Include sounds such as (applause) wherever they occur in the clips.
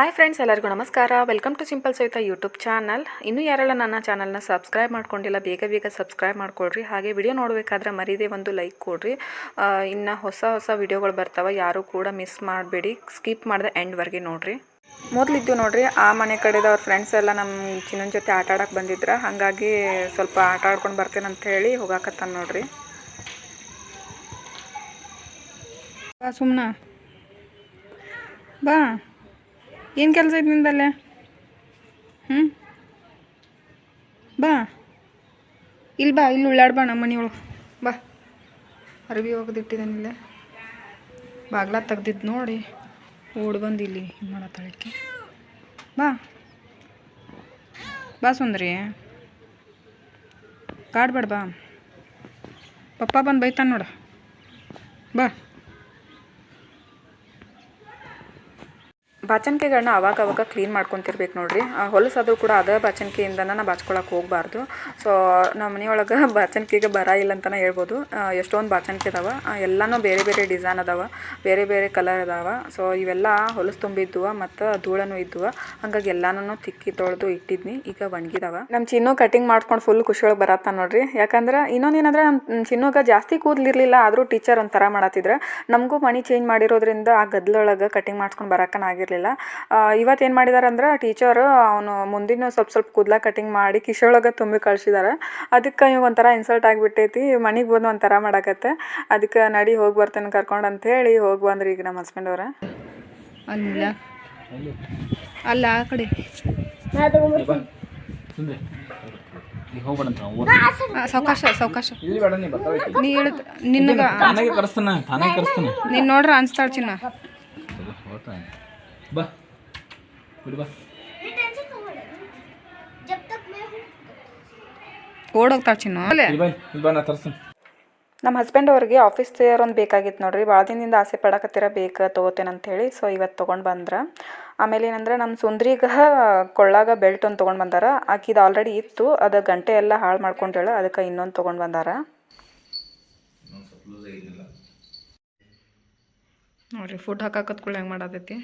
Hi friends ಎಲ್ಲರಿಗೂ ನಮಸ್ಕಾರ. Welcome to simple Savita YouTube channel ಇನ್ನೂ ಯಾರೆಲ್ಲ ನನ್ನ ಚಾನಲ್ನ ಸಬ್ಸ್ಕ್ರೈಬ್ ಮಾಡ್ಕೊಂಡಿಲ್ಲ, ಬೇಗ ಬೇಗ ಸಬ್ಸ್ಕ್ರೈಬ್ ಮಾಡ್ಕೊಳ್ರಿ. ಹಾಗೆ ವಿಡಿಯೋ ನೋಡಬೇಕಾದ್ರೆ ಮರೀದೇ ಒಂದು ಲೈಕ್ ಕೊಡ್ರಿ. ಇನ್ನು ಹೊಸ ಹೊಸ ವಿಡಿಯೋಗಳು ಬರ್ತಾವೆ, ಯಾರೂ ಕೂಡ ಮಿಸ್ ಮಾಡಬೇಡಿ. ಸ್ಕಿಪ್ ಮಾಡಿದೆ ಎಂಡ್ವರೆಗೆ ನೋಡಿರಿ. ಮೊದಲಿದ್ದು ನೋಡ್ರಿ, ಆ ಮನೆ ಕಡೆದ ಅವ್ರ ಫ್ರೆಂಡ್ಸ್ ಎಲ್ಲ ನಮ್ಮ ಚಿನ್ನನ ಜೊತೆ ಆಟ ಆಡೋಕೆ ಬಂದಿದ್ರ. ಹಾಗಾಗಿ ಸ್ವಲ್ಪ ಆಟ ಆಡ್ಕೊಂಡು ಬರ್ತೇನೆ ಅಂತ ಹೇಳಿ ಹೋಗಾಕತ್ತಾನ ನೋಡ್ರಿ. ಬಾ ಬಾ. ಏನು ಕೆಲಸ ಐತೆ ನಿಂದಲ್ಲೇ ಹ್ಞೂ ಬಾ. ಇಲ್ಲಿ ಬಾ ಇಲ್ಲಿ ಉಳ್ಳಾಡ್ಬಾ ನಮ್ಮ ಮನೆಯೊಳಗೆ ಬಾ. ಅರಿವಿ ಒಗೆದಿಟ್ಟಿದ್ದೇನಿಲ್ಲ ಬಾಗ್ಲ ತೆಗ್ದಿದ್ದು ನೋಡಿ, ಓಡ್ ಬಂದು ಇಲ್ಲಿ ಇದು ತಳಕ್ಕೆ ಬಾ. ಬಾ ಸುಂದ್ರಿ. ಕಾಡ್ಬೇಡ ಬಾ. ಪಪ್ಪ ಬಂದು ಬೈತಾನೆ ನೋಡ. ಬಾ. ಬಾಚಣಿಕೆಗಳನ್ನ ಅವಾಗ ಅವಾಗ ಕ್ಲೀನ್ ಮಾಡ್ಕೊತಿರ್ಬೇಕು ನೋಡ್ರಿ. ಹೊಲಸಾದರೂ ಕೂಡ ಅದೇ ಬಾಚಣಿಕೆಯಿಂದನ ನಾ ಬಾಚ್ಕೊಳಕ್ಕೆ ಹೋಗಬಾರ್ದು. ಸೊ ನಮ್ಮ ಮನೆಯೊಳಗೆ (laughs) ಬಾಚಣಿಕೆಗೆ ಬರ ಇಲ್ಲ ಅಂತಲೇ ಹೇಳ್ಬೋದು ಎಷ್ಟೊಂದು ಬಾಚಣಿಕೆ ಅದಾವ. ಎಲ್ಲನೂ ಬೇರೆ ಬೇರೆ ಡಿಸೈನ್ ಅದಾವ. ಬೇರೆ ಬೇರೆ ಕಲರ್ ಅದಾವ. ಸೊ ಇವೆಲ್ಲ ಹೊಲಸು ತುಂಬಿದ್ದುವ ಮತ್ತು ಧೂಳನು ಇದ್ದುವ ಹಾಗಾಗಿ ಎಲ್ಲಾನು ತಿಕ್ಕಿ ತೊಳೆದು ಇಟ್ಟಿದ್ನಿ. ಈಗ ಒಣಗಿದಾವ. ನಮ್ಮ ಚಿನ್ನೋ ಕಟಿಂಗ್ ಮಾಡ್ಕೊಂಡು ಫುಲ್ ಖುಷಿಯೊಳಗೆ ಬರತ್ತ ನೋಡ್ರಿ. ಯಾಕಂದ್ರೆ ಇನ್ನೊಂದೇನಂದ್ರೆ ನಮ್ಮ ಚಿನ್ನೋಗ ಜಾಸ್ತಿ ಕೂದಲಿರ್ಲಿಲ್ಲ ಆದರೂ ಟೀಚರ್ ಒಂಥರ ಮಾಡತ್ತಿದ್ರೆ. ನಮಗೂ ಮಣಿ ಚೇಂಜ್ ಮಾಡಿರೋದ್ರಿಂದ ಆ ಗದ್ದಲೊಳಗೆ ಕಟಿಂಗ್ ಮಾಡ್ಸ್ಕೊಂಡು ಬರಕ್ಕನ ಇವತ್ತು ಏನು ಮಾಡಿದಾರಂದ್ರೆ ಟೀಚರ್ ಅವನು ಮುಂದಿನ ಸ್ವಲ್ಪ ಸ್ವಲ್ಪ ಕೂದಲ ಕಟಿಂಗ್ ಮಾಡಿ ಕಿಶೊಳಗೆ ತುಂಬಿ ಕಳ್ಸಿದಾರೆ. ಅದಕ್ಕೆ ಇವಾಗ ಒಂಥರ ಇನ್ಸಲ್ಟ್ ಆಗಿಬಿಟ್ಟೈತಿ. ಮನೆಗೆ ಬಂದು ಒಂಥರ ಮಾಡಕತ್ತೆ. ಅದಕ್ಕೆ ನಡಿ ಹೋಗಿ ಬರ್ತೇನೆ ಕರ್ಕೊಂಡು ಅಂತ ಹೇಳಿ ಹೋಗಿ ಬಂದ್ರಿ ಈಗ ನಮ್ಮ ಹಸ್ಬೆಂಡ್ ಅವ್ರ. ಅಲ್ಲ. ಅಲ್ಲ ಆ ಕಡೆ. ಸಾವ್ಕಾಶ ಸಾವ್ಕಾಶ. ನೀ ಬರ್ತಾವೆ ನೀ ಹೇಳ ನಿನಗ ತಾನಾಗೆ ಕರೆಸ್ತಾನ ತಾನಾಗೆ ಕರೆಸ್ತಾನೆ. ನೀನು ನೋಡ್ರ ಅನ್ಸ್ತಾಳ ಚಿನ್ನ ಬಾ. ಬಿಡು ಬಾ. ಚಿನ್ನ. ಬಾ ನಾ ತರ್ಸ್ತೀನಿ. ನಮ್ಮ ಹಸ್ಬೆಂಡ್ ಅವ್ರಿಗೆ ಆಫೀಸ್ ಚೇರ್ ಒಂದು ಬೇಕಾಗಿತ್ತು ನೋಡ್ರಿ. ಭಾಳ ದಿನದಿಂದ ಆಸೆ ಪಡಕತ್ತೀರ ಬೇಕು ತೊಗೋತೇನೆ ಅಂತೇಳಿ. ಸೊ ಇವತ್ತು ತೊಗೊಂಡು ಬಂದ್ರೆ. ಆಮೇಲೆ ಏನಂದ್ರೆ ನಮ್ಮ ಸುಂದ್ರಿಗ ಕೊಳ್ಳಾಗ ಬೆಲ್ಟ್ ಒಂದು ತೊಗೊಂಡು ಬಂದಾರ. ಆಕಿದು ಆಲ್ರೆಡಿ ಇತ್ತು. ಅದು ಗಂಟೆ ಎಲ್ಲ ಹಾಳು ಮಾಡ್ಕೊಂಡೇಳ ಅದಕ್ಕೆ ಇನ್ನೊಂದು ತೊಗೊಂಡು ಬಂದಾರ. ನೋಡ್ರಿ ಫುಡ್ ಹಾಕಾಕತ್ಕೊಳ್ಳಿ ಹೆಂಗೆ ಮಾಡತೈತಿ?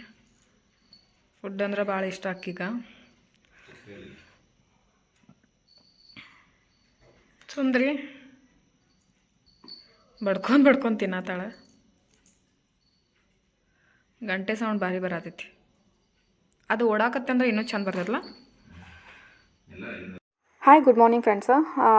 ಫುಡ್ ಅಂದ್ರೆ ಭಾಳ ಇಷ್ಟ ಆಕೀಗ ಚಂದ್ರಿ, ಬಡ್ಕೊಂಡು ಬಡ್ಕೊಂಡು ತಿನ್ನತ್ತಾಳ ಗಂಟೆ ಸೌಂಡ್ ಭಾರಿ ಬರತೈತಿ. ಅದು ಓಡಾಕತ್ತೆ ಅಂದ್ರೆ ಇನ್ನೂ ಚಂದ ಬರ್ತದಲ್ಲ ಹಾಯ್ ಗುಡ್ ಮಾರ್ನಿಂಗ್ ಫ್ರೆಂಡ್ಸ್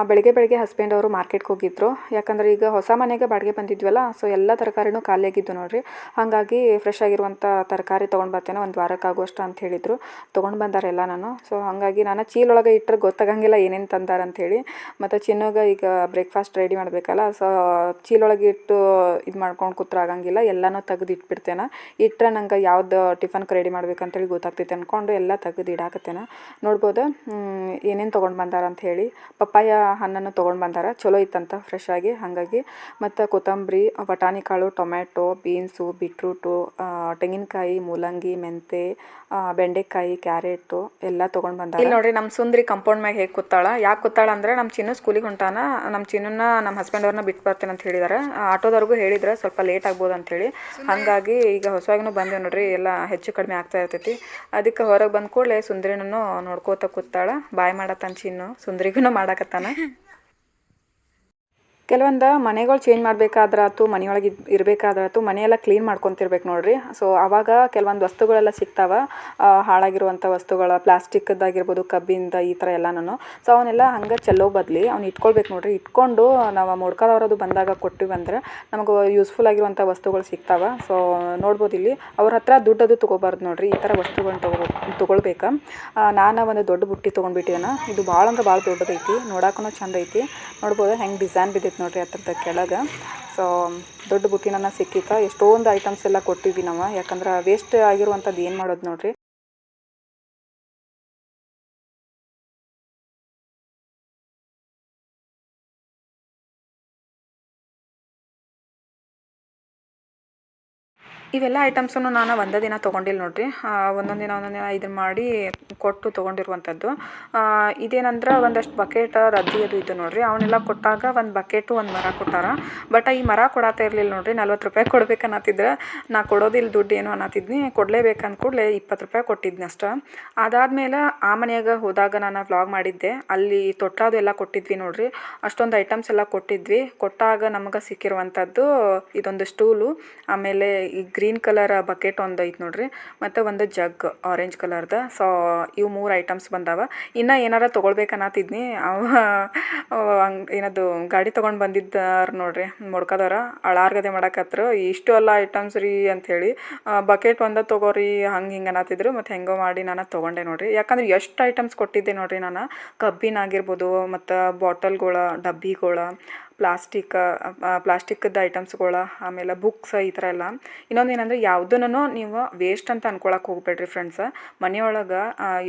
ಬೆಳಗ್ಗೆ ಬೆಳಗ್ಗೆ ಹಸ್ಬೆಂಡ್ ಅವರು ಮಾರ್ಕೆಟ್ಗೆ ಹೋಗಿದ್ರು. ಯಾಕಂದ್ರೆ ಈಗ ಹೊಸ ಮನೆಗೆ ಬಾಡಿಗೆ ಬಂದಿದ್ವಲ್ಲ ಸೊ ಎಲ್ಲ ತರಕಾರಿನೂ ಖಾಲಿಯಾಗಿದ್ದು ನೋಡಿರಿ. ಹಾಗಾಗಿ ಫ್ರೆಶ್ ಆಗಿರುವಂಥ ತರಕಾರಿ ತೊಗೊಂಡು ಬರ್ತೇನೆ, ಒಂದು ವಾರಕ್ಕಾಗುವಷ್ಟು ಅಂತ ಹೇಳಿದರು. ತೊಗೊಂಡು ಬಂದಾರೆ ಎಲ್ಲ ನಾನು. ಸೊ ಹಾಗಾಗಿ ನಾನು ಚೀಲೊಳಗೆ ಇಟ್ಟರೆ ಗೊತ್ತಾಗಂಗಿಲ್ಲ ಏನೇನು ತಂದಾರ ಅಂಥೇಳಿ ಮತ್ತು ಚಿನ್ನೋಗ ಈಗ ಬ್ರೇಕ್ಫಾಸ್ಟ್ ರೆಡಿ ಮಾಡಬೇಕಲ್ಲ ಸೊ ಚೀಲೊಳಗೆ ಇಟ್ಟು ಇದು ಮಾಡ್ಕೊಂಡು ಕೂತ್ರೆ ಆಗಂಗಿಲ್ಲ. ಎಲ್ಲನೂ ತೆಗೆದು ಇಟ್ಬಿಡ್ತೇನೆ. ಇಟ್ಟರೆ ನಂಗೆ ಯಾವ್ದು ಟಿಫನ್ಗೆ ರೆಡಿ ಮಾಡ್ಬೇಕಂತೇಳಿ ಗೊತ್ತಾಗ್ತೈತೆ ಅಂದ್ಕೊಂಡು ಎಲ್ಲ ತೆಗೆದು ಇಡಾಕತ್ತೇನೆ. ನೋಡ್ಬೋದು ಏನೇನು ತೊಗೊಂಡು ಬಂದಾರ ಅಂತ ಹೇಳಿ ಪಪ್ಪಾಯ ಹಣ್ಣನ್ನು ತೊಗೊಂಡು ಬಂದಾರ. ಚಲೋ ಇತ್ತಂತ ಫ್ರೆಶ್ ಆಗಿ. ಹಾಗಾಗಿ ಮತ್ತು ಕೊತ್ತಂಬರಿ ಬಟಾಣಿ ಕಾಳು ಟೊಮ್ಯಾಟೊ ಬೀನ್ಸು ಬೀಟ್ರೂಟು ತೆಂಗಿನಕಾಯಿ ಮೂಲಂಗಿ ಮೆಂತೆ ಬೆಂಡೆಕಾಯಿ ಕ್ಯಾರೆಟು ಎಲ್ಲ ತೊಗೊಂಡು ಬಂದಾರ. ಇಲ್ಲಿ ನೋಡ್ರಿ ನಮ್ಮ ಸುಂದ್ರಿ ಕಂಪೌಂಡ್ ಮ್ಯಾಗ ಹೇಗೆ ಕೂತಾಳ? ಯಾಕೆ ಕೂತಾಳ ಅಂದ್ರೆ ನಮ್ಮ ಚಿನ್ನು ಸ್ಕೂಲಿಗೆ ಹೊಂಟಾನ. ನಮ್ಮ ಚಿನ್ನನ್ನ ನಮ್ಮ ಹಸ್ಬೆಂಡ್ ಅವ್ರನ್ನ ಬಿಟ್ಟು ಬರ್ತೇನೆ ಅಂತ ಹೇಳಿದಾರೆ. ಆಟೋದವ್ರಿಗೂ ಹೇಳಿದ್ರೆ ಸ್ವಲ್ಪ ಲೇಟ್ ಆಗ್ಬೋದು ಅಂತೇಳಿ ಹಾಗಾಗಿ ಈಗ ಹೊಸವಾಗಿನೂ ಬಂದೇವೆ ನೋಡ್ರಿ. ಎಲ್ಲ ಹೆಚ್ಚು ಕಡಿಮೆ ಆಗ್ತಾ ಇರ್ತೈತಿ. ಅದಕ್ಕೆ ಹೊರಗೆ ಬಂದ ಕೂಡಲೇ ಸುಂದ್ರಿನೂ ನೋಡ್ಕೋತ ಕೂತಾಳ. ಬಾಯ್ ಮಾಡತ್ತಾನ ಚಿನ್ನು. ಸುಂದ್ರಿಗೂ ಮಾಡಾಕತ್ತಾನ. (laughs) ಕೆಲವೊಂದು ಮನೆಗಳು ಚೇಂಜ್ ಮಾಡಬೇಕಾದ್ರಾತು, ಮನೆಯೊಳಗೆ ಇರಬೇಕಾದ್ರಾತು ಮನೆಯೆಲ್ಲ ಕ್ಲೀನ್ ಮಾಡ್ಕೊತಿರ್ಬೇಕು ನೋಡಿರಿ. ಸೊ ಆವಾಗ ಕೆಲವೊಂದು ವಸ್ತುಗಳೆಲ್ಲ ಸಿಗ್ತಾವ. ಹಾಳಾಗಿರುವಂಥ ವಸ್ತುಗಳ, ಪ್ಲಾಸ್ಟಿಕ್ದಾಗಿರ್ಬೋದು, ಕಬ್ಬಿಂದ ಈ ಥರ ಎಲ್ಲನೂ ಸೊ ಅವನ್ನೆಲ್ಲ ಹಂಗೆ ಚೆಲ್ಲೋ ಬದಲಿ ಅವ್ನು ಇಟ್ಕೊಳ್ಬೇಕು ನೋಡಿರಿ. ಇಟ್ಕೊಂಡು ನಾವು ಮೊಡ್ಕಾದವ್ರದ್ದು ಬಂದಾಗ ಕೊಟ್ಟಿವಿ ಅಂದ್ರೆ ನಮಗೆ ಯೂಸ್ಫುಲ್ ಆಗಿರುವಂಥ ವಸ್ತುಗಳು ಸಿಗ್ತಾವೆ. ಸೊ ನೋಡ್ಬೋದು ಇಲ್ಲಿ. ಅವ್ರ ಹತ್ರ ದುಡ್ಡದು ತೊಗೋಬಾರ್ದು ನೋಡಿರಿ. ಈ ಥರ ವಸ್ತುಗಳನ್ನ ತೊಗೋ, ತೊಗೊಳ್ಬೇಕು. ನಾನು ಒಂದು ದೊಡ್ಡ ಬುಟ್ಟಿ ತೊಗೊಂಡ್ಬಿಟ್ಟಿದ್ದೇನೆ ಇದು ಭಾಳ ಅಂದ್ರೆ ಭಾಳ ದೊಡ್ಡದೈತಿ. ನೋಡೋಕ್ಕೂ ಚಂದ ಐತಿ ನೋಡ್ಬೋದು ಹೆಂಗೆ ಡಿಸೈನ್ ಬಿದ್ದೈತಿ. ನೋಡ್ರಿ ಹತ್ರದ ಕೆಳಗೆ. ಸೊ ದೊಡ್ಡ ಬುಟ್ಟಿನ ಸಿಕ್ಕಿತ್ತು ಎಷ್ಟೊಂದು ಐಟಮ್ಸ್ ಎಲ್ಲ ಕೊಟ್ಟಿದ್ವಿ ನಾವು ಯಾಕಂದ್ರೆ ವೇಸ್ಟ್ ಆಗಿರುವಂಥದ್ದು ಏನು ಮಾಡೋದು ನೋಡ್ರಿ? ಇವೆಲ್ಲ ಐಟಮ್ಸನ್ನು ನಾನು ಒಂದೇ ದಿನ ತೊಗೊಂಡಿಲ್ಲ ನೋಡ್ರಿ. ಒಂದೊಂದು ದಿನ ಒಂದೊಂದು ದಿನ ಇದನ್ನು ಮಾಡಿ ಕೊಟ್ಟು ತೊಗೊಂಡಿರುವಂಥದ್ದು ಇದೇನಂದ್ರೆ ಒಂದಷ್ಟು ಬಕೆಟ್ ರದ್ದಿ ಅದು ಇದ್ದು ನೋಡ್ರಿ. ಅವನ್ನೆಲ್ಲ ಕೊಟ್ಟಾಗ ಒಂದು ಬಕೆಟು ಒಂದು ಮರ ಕೊಟ್ಟಾರ. ಬಟ್ ಈ ಮರ ಕೊಡಾತ ಇರಲಿಲ್ಲ ನೋಡ್ರಿ. ನಲ್ವತ್ತು ರೂಪಾಯಿ ಕೊಡ್ಬೇಕು ಅನ್ನತ್ತಿದ್ರೆ, ನಾ ಕೊಡೋದಿಲ್ಲ ದುಡ್ಡು ಏನು ಅನ್ನತ್ತಿದ್ನಿ. ಕೊಡಲೇಬೇಕು ಅಂದ ಕೂಡಲೇ ಇಪ್ಪತ್ತು ರೂಪಾಯಿ ಕೊಟ್ಟಿದ್ನಿ ಅಷ್ಟು. ಅದಾದಮೇಲೆ ಆ ಮನೆಯಾಗ ಹೋದಾಗ ನಾನು ವ್ಲಾಗ್ ಮಾಡಿದ್ದೆ. ಅಲ್ಲಿ ತೊಟ್ಟಾದು ಎಲ್ಲ ಕೊಟ್ಟಿದ್ವಿ ನೋಡ್ರಿ. ಅಷ್ಟೊಂದು ಐಟಮ್ಸ್ ಎಲ್ಲ ಕೊಟ್ಟಿದ್ವಿ. ಕೊಟ್ಟಾಗ ನಮಗೆ ಸಿಕ್ಕಿರುವಂಥದ್ದು ಇದೊಂದು ಸ್ಟೂಲು ಆಮೇಲೆ ಈ ಗ್ರೀನ್ ಕಲರ್ ಬಕೆಟ್ ಒಂದು ಐತೆ ನೋಡ್ರಿ, ಮತ್ತು ಒಂದು ಜಗ್ ಆರೆಂಜ್ ಕಲರ್ದ. ಸೊ ಇವು ಮೂರು ಐಟಮ್ಸ್ ಬಂದಾವ. ಇನ್ನು ಏನಾರ ತೊಗೊಳ್ಬೇಕನ್ನತ್ತಿದ್ನಿ ಅವ ಏನದು ಗಾಡಿ ತೊಗೊಂಡು ಬಂದಿದ್ದಾರ ನೋಡ್ರಿ, ಮೊಡ್ಕದವ್ರ. ಅಳಾರ್ಗದೆ ಮಾಡಕತ್ರು. ಇಷ್ಟು ಎಲ್ಲ ಐಟಮ್ಸ್ ರೀ ಅಂಥೇಳಿ ಬಕೆಟ್ ಒಂದು ತೊಗೋರಿ, ಹಂಗೆ ಹಿಂಗೆ ಅನ್ನತ್ತಿದ್ರು ಮತ್ತು ಹೆಂಗೋ ಮಾಡಿ ನಾನು ತೊಗೊಂಡೆ ನೋಡ್ರಿ. ಯಾಕಂದ್ರೆ ಎಷ್ಟು ಐಟಮ್ಸ್ ಕೊಟ್ಟಿದ್ದೆ ನೋಡ್ರಿ ನಾನು. ಕಬ್ಬಿನ ಆಗಿರ್ಬೋದು, ಮತ್ತು ಬಾಟಲ್ಗಳ ಡಬ್ಬಿಗಳ ಪ್ಲಾಸ್ಟಿಕ್ ಪ್ಲಾಸ್ಟಿಕ್ಕದ ಐಟಮ್ಸ್ಗಳು, ಆಮೇಲೆ ಬುಕ್ಸ್ ಈ ಥರ ಎಲ್ಲ. ಇನ್ನೊಂದು ಏನಂದರೆ ಯಾವುದನ್ನು ನೀವು ವೇಸ್ಟ್ ಅಂತ ಅನ್ಕೊಳಕ್ಕೆ ಹೋಗ್ಬೇಡ್ರಿ ಫ್ರೆಂಡ್ಸ್ ಮನೆಯೊಳಗೆ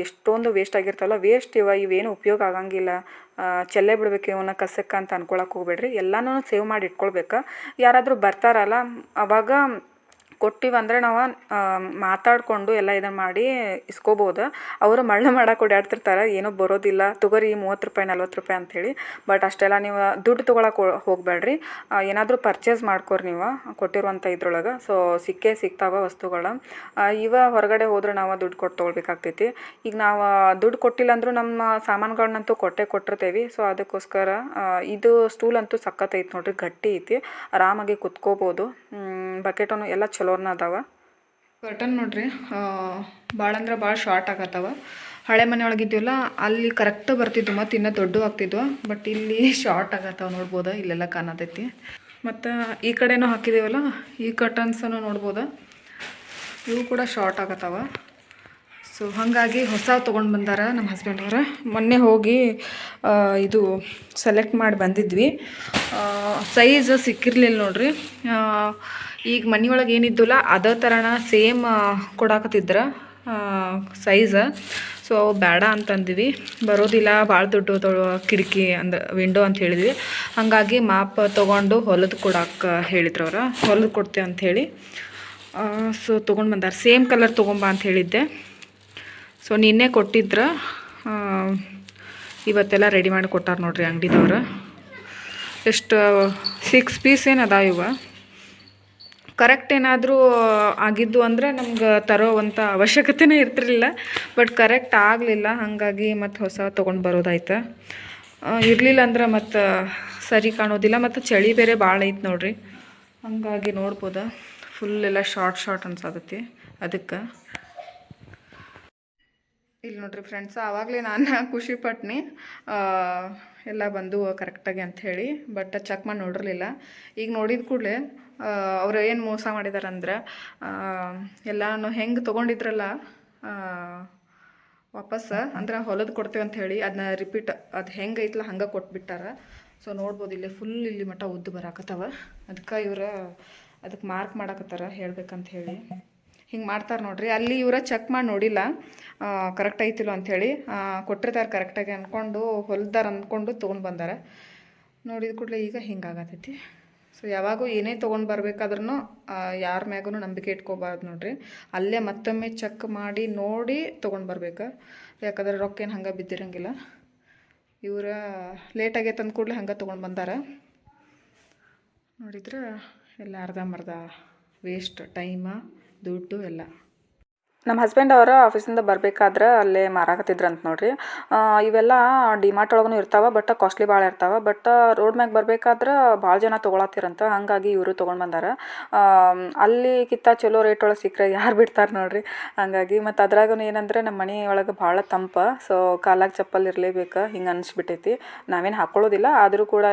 ಎಷ್ಟೊಂದು ವೇಸ್ಟ್ ಆಗಿರ್ತವಲ್ಲ ವೇಸ್ಟ್ ಇವ, ಇವೇನು ಉಪಯೋಗ ಆಗಂಗಿಲ್ಲ. ಚೆಲ್ಲೇ ಬಿಡ್ಬೇಕು ಇವನ್ನ ಕಸಕ್ಕೆ ಅಂತ ಅನ್ಕೊಳಕ್ಕೆ ಹೋಗ್ಬೇಡ್ರಿ. ಎಲ್ಲನೂ ಸೇವ್ ಮಾಡಿ ಇಟ್ಕೊಳ್ಬೇಕು. ಯಾರಾದರೂ ಬರ್ತಾರಲ್ಲ, ಅವಾಗ ಕೊಟ್ಟಿವಂದ್ರೆ ನಾವು ಮಾತಾಡಿಕೊಂಡು ಎಲ್ಲ ಇದನ್ನು ಮಾಡಿ ಇಸ್ಕೋಬೋದು. ಅವರು ಮಳ್ಳ ಮಾಡಕ್ಕೆ ಓಡಾಡ್ತಿರ್ತಾರೆ, ಏನೂ ಬರೋದಿಲ್ಲ. ತೊಗರಿ, ಮೂವತ್ತು ರೂಪಾಯಿ, ನಲ್ವತ್ತು ರೂಪಾಯಿ ಅಂಥೇಳಿ ಬಟ್ ಅಷ್ಟೆಲ್ಲ ನೀವು ದುಡ್ಡು ತೊಗೊಳಕ್ಕೆ ಹೋಗಬೇಡ್ರಿ. ಏನಾದರೂ ಪರ್ಚೇಸ್ ಮಾಡ್ಕೊರಿ ನೀವು ಕೊಟ್ಟಿರುವಂಥ ಇದ್ರೊಳಗೆ. ಸೊ ಸಿಕ್ಕೇ ಸಿಗ್ತಾವ ವಸ್ತುಗಳು. ಇವ ಹೊರಗಡೆ ಹೋದ್ರೆ ನಾವು ದುಡ್ಡು ಕೊಟ್ಟು ತೊಗೊಳ್ಬೇಕಾಗ್ತೈತಿ. ಈಗ ನಾವು ದುಡ್ಡು ಕೊಟ್ಟಿಲ್ಲ ಅಂದರೂ ನಮ್ಮ ಸಾಮಾನುಗಳನ್ನಂತೂ ಕೊಟ್ಟೆ ಕೊಟ್ಟಿರ್ತೇವೆ. ಸೊ ಅದಕ್ಕೋಸ್ಕರ ಇದು ಸ್ಟೂಲ್ ಅಂತೂ ಸಖತ್ತೈತಿ ನೋಡ್ರಿ, ಗಟ್ಟಿ ಐತಿ. ಆರಾಮಾಗಿ ಕುತ್ಕೋಬೋದು. ಬಕೆಟನ್ನು ಎಲ್ಲ ಚಲೋನ ಅದಾವ? ಕರ್ಟನ್ ನೋಡ್ರಿ ಭಾಳ ಅಂದ್ರೆ ಭಾಳ ಶಾರ್ಟ್ ಆಗತ್ತವ. ಹಳೆ ಮನೆ ಒಳಗಿದ್ವಲ್ಲ ಅಲ್ಲಿ ಕರೆಕ್ಟ್ ಬರ್ತಿದ್ವು ಮತ್ತು ಇನ್ನೂ ದೊಡ್ಡ ಆಗ್ತಿದ್ವು. ಬಟ್ ಇಲ್ಲಿ ಶಾರ್ಟ್ ಆಗತ್ತವ ನೋಡ್ಬೋದು, ಇಲ್ಲೆಲ್ಲ ಕಾಣತೈತಿ. ಮತ್ತು ಈ ಕಡೆನೂ ಹಾಕಿದ್ದೀವಲ್ಲ ಈ ಕರ್ಟನ್ಸನ್ನು ನೋಡ್ಬೋದು. ಇವು ಕೂಡ ಶಾರ್ಟ್ ಆಗತ್ತವ. ಸೊ ಹಾಗಾಗಿ ಹೊಸ ತೊಗೊಂಡು ಬಂದಾರ ನಮ್ಮ ಹಸ್ಬೆಂಡ್ ಮೊನ್ನೆ ಹೋಗಿ ಇದು ಸೆಲೆಕ್ಟ್ ಮಾಡಿ ಬಂದಿದ್ವಿ. ಸೈಜ್ ಸಿಕ್ಕಿರ್ಲಿಲ್ಲ ನೋಡ್ರಿ. ಈಗ ಮನೆಯೊಳಗೆ ಏನಿದ್ದಿಲ್ಲ, ಅದೇ ಥರನ ಸೇಮ್ ಕೊಡಾಕತ್ತಿದ್ರ ಸೈಜ ಸೊ ಅವು ಬೇಡ ಅಂತಂದ್ವಿ. ಬರೋದಿಲ್ಲ, ಭಾಳ ದೊಡ್ಡ ಕಿಟಕಿ ಅಂದ ವಿಂಡೋ ಅಂತ ಹೇಳಿದ್ವಿ. ಹಾಗಾಗಿ ಮಾಪ್ ತೊಗೊಂಡು ಹೊಲದ ಕೊಡಕ್ಕೆ ಹೇಳಿದ್ರು ಅವ್ರು. ಹೊಲದ ಕೊಡ್ತೇವೆ ಅಂಥೇಳಿ ಸೊ ತೊಗೊಂಡು ಬಂದಾರ. ಸೇಮ್ ಕಲರ್ ತೊಗೊಂಬ ಅಂತ ಹೇಳಿದ್ದೆ. ಸೊ ನಿನ್ನೆ ಕೊಟ್ಟಿದ್ರ ಇವತ್ತೆಲ್ಲ ರೆಡಿ ಮಾಡಿ ಕೊಟ್ಟಾರ ನೋಡ್ರಿ ಅಂಗಡಿದವ್ರು. ಎಷ್ಟು ಸಿಕ್ಸ್ ಪೀಸ್ ಏನು ಅದಾವ ಇವ? ಕರೆಕ್ಟ್ ಏನಾದರೂ ಆಗಿದ್ದು ಅಂದರೆ ನಮ್ಗೆ ತರೋವಂಥ ಅವಶ್ಯಕತೆನೇ ಇರ್ತಿರಲಿಲ್ಲ ಬಟ್ ಕರೆಕ್ಟ್ ಆಗಲಿಲ್ಲ, ಹಾಗಾಗಿ ಮತ್ತು ಹೊಸ ತೊಗೊಂಡು ಬರೋದಾಯ್ತು. ಇರಲಿಲ್ಲ ಅಂದ್ರೆ ಮತ್ತು ಸರಿ ಕಾಣೋದಿಲ್ಲ ಮತ್ತು ಚಳಿ ಬೇರೆ ಭಾಳ ಐತೆ ನೋಡ್ರಿ. ಹಾಗಾಗಿ ನೋಡ್ಬೋದ ಫುಲ್ ಎಲ್ಲ ಶಾರ್ಟ್ ಶಾರ್ಟ್ ಅನ್ಸತೈತಿ, ಅದಕ್ಕೆ. ಇಲ್ಲಿ ನೋಡ್ರಿ ಫ್ರೆಂಡ್ಸ್ ಆವಾಗಲೇ ನಾನು ಖುಷಿ ಪಟ್ನಿ. ಎಲ್ಲ ಬಂದು ಕರೆಕ್ಟಾಗಿ ಅಂಥೇಳಿ ಬಟ್ ಚೆಕ್ ಮಾಡಿ ನೋಡಿರಲಿಲ್ಲ. ಈಗ ನೋಡಿದ ಕೂಡಲೇ ಅವರು ಏನು ಮೋಸ ಮಾಡಿದಾರಂದ್ರೆ ಎಲ್ಲಾನು ಹೆಂಗೆ ತೊಗೊಂಡಿದ್ರಲ್ಲ ವಾಪಸ್, ಅಂದ್ರೆ ಹೊಲದ ಕೊಡ್ತೇವೆ ಅಂತ ಹೇಳಿ ಅದನ್ನ ರಿಪೀಟ್ ಅದು ಹೆಂಗೆ ಐತಲ್ಲ ಹಂಗೆ ಕೊಟ್ಬಿಟ್ಟಾರ. ಸೊ ನೋಡ್ಬೋದು ಇಲ್ಲಿ ಫುಲ್ ಇಲ್ಲಿ ಮಟ್ಟ ಉದ್ದು ಬರಾಕತ್ತವ. ಅದಕ್ಕೆ ಇವ್ರ ಅದಕ್ಕೆ ಮಾರ್ಕ್ ಮಾಡಾಕತ್ತಾರ ಹೇಳ್ಬೇಕಂತ ಹೇಳಿ. ಹಿಂಗೆ ಮಾಡ್ತಾರೆ ನೋಡ್ರಿ. ಅಲ್ಲಿ ಇವರ ಚೆಕ್ ಮಾಡಿ ನೋಡಿಲ್ಲ. ಕರೆಕ್ಟ್ ಐತಿಲ್ಲ ಅಂಥೇಳಿ. ಕೊಟ್ಟಿರ್ತಾರೆ ಕರೆಕ್ಟಾಗಿ ಅಂದ್ಕೊಂಡು ಹೊಲ್ದಾರ ಅಂದ್ಕೊಂಡು ತೊಗೊಂಡು ಬಂದಾರೆ. ನೋಡಿದ ಕೂಡಲೇ ಈಗ ಹಿಂಗಾಗತೈತಿ ಸೊ ಯಾವಾಗೂ ಏನೇ ತೊಗೊಂಡು ಬರಬೇಕಾದ್ರೂ ಯಾರ ಮ್ಯಾಗೂ ನಂಬಿಕೆ ಇಟ್ಕೋಬಾರ್ದು ನೋಡ್ರಿ. ಅಲ್ಲೇ ಮತ್ತೊಮ್ಮೆ ಚೆಕ್ ಮಾಡಿ ನೋಡಿ ತೊಗೊಂಡು ಬರ್ಬೇಕು. ಯಾಕಂದ್ರೆ ರೊಕ್ಕ ಏನು ಹಂಗೆ ಬಿದ್ದಿರಂಗಿಲ್ಲ. ಇವರ ಲೇಟಾಗೆ ತಂದು ಕೂಡಲೇ ಹಂಗೆ ತೊಗೊಂಡು ಬಂದಾರ. ನೋಡಿದ್ರೆ ಎಲ್ಲ ಅರ್ಧಂಬರ್ಧ ವೇಸ್ಟ್ ಟೈಮ ದುಡ್ಡು ಎಲ್ಲ ನಮ್ಮ ಹಸ್ಬೆಂಡ್ ಅವರ ಆಫೀಸಿಂದ ಬರಬೇಕಾದ್ರೆ ಅಲ್ಲೇ ಮಾರಾಕತ್ತಿದ್ರಂತ ನೋಡ್ರಿ. ಇವೆಲ್ಲ ಡಿಮಾರ್ಟ್ ಒಳಗೂ ಇರ್ತಾವ ಬಟ್ ಕಾಸ್ಟ್ಲಿ ಭಾಳ ಇರ್ತಾವೆ. ಬಟ್ ರೋಡ್ ಮ್ಯಾಗ ಬರಬೇಕಾದ್ರೆ ಭಾಳ ಜನ ತೊಗೊಳತ್ತಿರಂತ, ಹಾಗಾಗಿ ಇವರು ತೊಗೊಂಡು ಬಂದಾರ. ಅಲ್ಲಿ ಕಿತ್ತ ಚಲೋ ರೇಟ್ ಒಳಗೆ ಸಿಕ್ಕರೆ ಯಾರು ಬಿಡ್ತಾರೆ ನೋಡ್ರಿ. ಹಾಗಾಗಿ ಮತ್ತು ಅದ್ರಾಗೂ ಏನಂದ್ರೆ ನಮ್ಮ ಮನೆ ಒಳಗೆ ಭಾಳ ತಂಪ ಸೊ ಕಾಲಾಗ ಚಪ್ಪಲ್ ಇರಲೇಬೇಕು, ಹಿಂಗೆ ಅನಿಸ್ಬಿಟ್ಟೈತಿ. ನಾವೇನು ಹಾಕ್ಕೊಳ್ಳೋದಿಲ್ಲ ಆದರೂ ಕೂಡ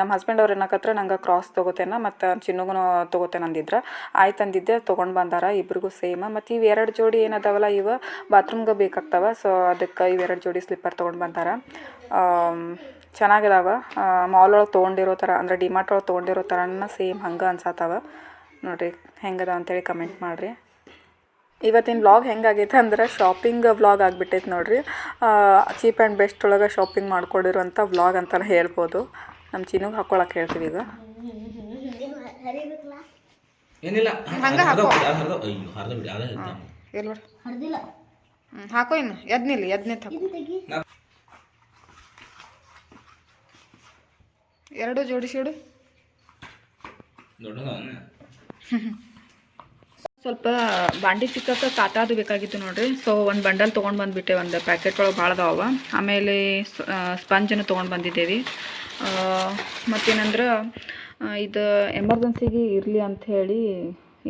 ನಮ್ಮ ಹಸ್ಬೆಂಡ್ ಅವ್ರು ಏನಕತ್ರ ನಂಗೆ ಕ್ರಾಸ್ ತೊಗೋತೇನೆ, ಮತ್ತು ಚಿನ್ನಗೂ ತೊಗೋತೇನೆ ಅಂದಿದ್ರೆ ಆಯ್ತು ಅಂದಿದ್ದೆ ತೊಗೊಂಡು ಬಂದಾರ, ಇಬ್ರಿಗೂ ಸೇಮ್ ಮತ್ತು ಇವು ಎರಡು ಜೋಡಿ ಏನದಾವಲ್ಲ ಇವು ಬಾತ್ರೂಮ್ಗೆ ಬೇಕಾಗ್ತವ ಸೊ ಅದಕ್ಕೆ ಇವೆರಡು ಜೋಡಿ ಸ್ಲಿಪ್ಪರ್ ತೊಗೊಂಡು ಬಂದಾರ ಚೆನ್ನಾಗಿದಾವ ಮಾಲ್ ಒಳಗೆ ತೊಗೊಂಡಿರೋ ಥರ ಅಂದರೆ ಡಿಮಾರ್ಟ್ ಒಳಗೆ ತೊಗೊಂಡಿರೋ ಥರನ ಸೇಮ್ ಹಂಗೆ ಅನ್ಸತ್ತವ ನೋಡಿರಿ ಹೆಂಗದ ಅಂತೇಳಿ ಕಮೆಂಟ್ ಮಾಡಿರಿ ಇವತ್ತಿನ ವ್ಲಾಗ್ ಹೆಂಗಾಗೈತೆ ಅಂದ್ರೆ ಶಾಪಿಂಗ್ ವ್ಲಾಗ್ ಆಗಿಬಿಟ್ಟೈತೆ ನೋಡಿರಿ ಚೀಪ್ ಆ್ಯಂಡ್ ಬೆಸ್ಟ್ ಒಳಗೆ ಶಾಪಿಂಗ್ ಮಾಡ್ಕೊಂಡಿರುವಂಥ ವ್ಲಾಗ್ ಅಂತಲೇ ಹೇಳ್ಬೋದು ನಮ್ಮ ಚಿನ್ನುಗೆ ಹಾಕ್ಕೊಳಕ್ಕೆ ಹೇಳ್ತೀವಿ ಈಗ ಏನಿಲ್ಲ ಹಂಗ ಹಾಕೋ. ಬಿಡಿ ಹ್ಞೂ ಹಾಕೋ ಇನ್ನು. ಎದ್ನಿಲ್ಲ ಎದ್ನೆ ತೆಗಿ. ಎರಡು ಜೋಡಿಸಿಡು (laughs) ಸ್ವಲ್ಪ ಬಾಂಡಿ ತಿಕ್ಕಕ್ಕೆ ಕಾತಾದು ಬೇಕಾಗಿತ್ತು ನೋಡ್ರಿ. ಸೊ ಒಂದು ಬಂಡಲ್ ತೊಗೊಂಡು ಬಂದ್ಬಿಟ್ಟೆ ಒಂದು ಪ್ಯಾಕೆಟ್ ಒಳಗೆ ಭಾಳ ಅದಾವ ಆಮೇಲೆ ಸ್ಪಂಜನ್ನು ತೊಗೊಂಡು ಬಂದಿದ್ದೇವೆ. ಮತ್ತೇನಂದ್ರೆ ಇದು ಎಮರ್ಜೆನ್ಸಿಗೆ ಇರಲಿ ಅಂಥೇಳಿ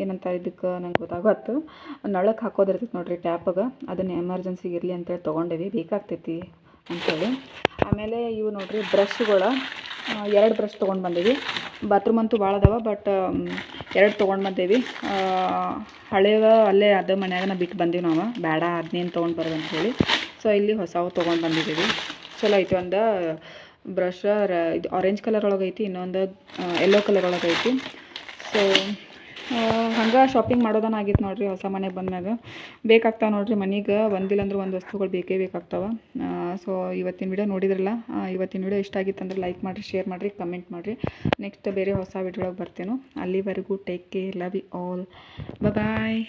ಏನಂತ ಇದಕ್ಕೆ ನಂಗೆ ಗೊತ್ತಾಗತ್ತು ನಳಕ್ಕೆ ಹಾಕೋದಿರ್ತೈತೆ ನೋಡಿರಿ ಟ್ಯಾಪಗೆ. ಅದನ್ನು ಎಮರ್ಜೆನ್ಸಿಗೆ ಇರಲಿ ಅಂತೇಳಿ ತೊಗೊಂಡೇವಿ. ಬೇಕಾಗ್ತೈತಿ ಅಂಥೇಳಿ ಆಮೇಲೆ ಇವು ನೋಡಿರಿ ಬ್ರಷ್ಗಳು ಎರಡು ಬ್ರಷ್ ತೊಗೊಂಡು ಬಂದೀವಿ. ಬಾತ್ರೂಮ್ ಅಂತೂ ಭಾಳ ಅದಾವ, ಬಟ್ ಎರಡು ತೊಗೊಂಡು ಬಂದೇವಿ. ಹಳೆಯ ಅಲ್ಲೇ ಅದ ಮನ್ಯಾಗನ ಬಿಟ್ಟು ಬಂದೀವಿ ನಾವು. ಬೇಡ ಅದನ್ನೇನು ತೊಗೊಂಡು ಬರೋದು ಹೇಳಿ ಸೊ, ಇಲ್ಲಿ ಹೊಸವು ತೊಗೊಂಡು ಬಂದಿದ್ದೀವಿ ಚಲೋ ಐತಿ ಒಂದು ಬ್ರಷ್ ಇದು ಆರೆಂಜ್ ಕಲರ್ ಒಳಗೈತಿ, ಇನ್ನೊಂದು ಎಲ್ಲೋ ಕಲರ್ ಒಳಗೈತಿ. ಸೊ ಹಂಗೆ ಶಾಪಿಂಗ್ ಮಾಡೋದನ್ನ ಆಗಿತ್ತು ನೋಡಿರಿ ಹೊಸ ಮನೆಗೆ ಬಂದಾಗ ಬೇಕಾಗ್ತಾವೆ ನೋಡಿರಿ ಮನೆಗೆ ಒಂದಿಲ್ಲ ಅಂದ್ರೆ ಒಂದು ವಸ್ತುಗಳು ಬೇಕೇ ಬೇಕಾಗ್ತಾವೆ. ಸೊ ಇವತ್ತಿನ ವಿಡಿಯೋ ನೋಡಿದ್ರಲ್ಲ ಇವತ್ತಿನ ವಿಡಿಯೋ ಇಷ್ಟ ಆಗಿತ್ತು ಅಂದ್ರೆ ಲೈಕ್ ಮಾಡಿರಿ ಶೇರ್ ಮಾಡಿರಿ ಕಮೆಂಟ್ ಮಾಡಿರಿ. ನೆಕ್ಸ್ಟ್ ಬೇರೆ ಹೊಸ ವಿಡಿಯೋಗೆ ಬರ್ತೇನೋ. ಅಲ್ಲಿವರೆಗೂ take care love you all bye